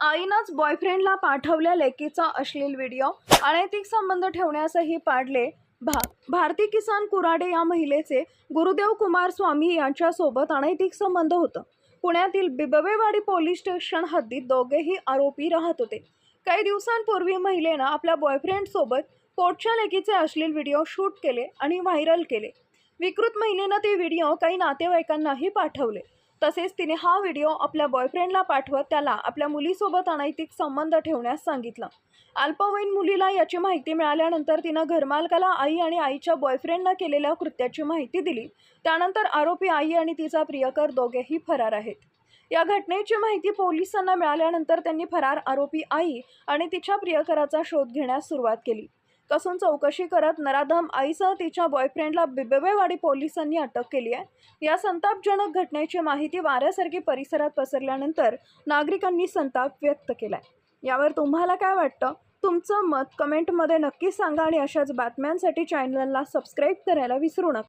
आईनंच बॉयफ्रेंडला पाठवल्या लेकीचा अश्लील व्हिडिओ अनैतिक संबंध ठेवण्यासही पाडले भा भारती किसान कुराडे या महिलेचे गुरुदेव कुमार स्वामी यांच्यासोबत अनैतिक संबंध होतं. पुण्यातील बिबवेवाडी पोलीस स्टेशन हद्दीत दोघेही आरोपी राहत होते. काही दिवसांपूर्वी महिलेनं आपल्या बॉयफ्रेंडसोबत पोटच्या लेकीचे अश्लील व्हिडिओ शूट केले आणि व्हायरल केले. विकृत महिलेनं ते व्हिडिओ काही नातेवाईकांनाही पाठवले. तसेच तिने हा व्हिडिओ आपल्या बॉयफ्रेंडला पाठवत त्याला आपल्या मुलीसोबत अनैतिक संबंध ठेवण्यास सांगितलं. अल्पवयीन मुलीला याची माहिती मिळाल्यानंतर तिनं घरमालकाला आई आणि आईच्या बॉयफ्रेंडनं केलेल्या कृत्याची माहिती दिली. त्यानंतर आरोपी आई आणि तिचा प्रियकर दोघेही फरार आहेत. या घटनेची माहिती पोलिसांना मिळाल्यानंतर त्यांनी फरार आरोपी आई आणि तिच्या प्रियकराचा शोध घेण्यास सुरुवात केली. कसून चौकशी करत नराधम आईसह तिच्या बॉयफ्रेंडला बिबेवाडी पोलिसांनी अटक केली आहे. या संतापजनक घटनेची माहिती वाऱ्यासारखी परिसरात पसरल्यानंतर नागरिकांनी संताप व्यक्त केलाय. यावर तुम्हाला काय वाटतं? तुमचं मत कमेंटमध्ये नक्की सांगा आणि अशाच बातम्यांसाठी चॅनलला सबस्क्राईब करायला विसरू नका.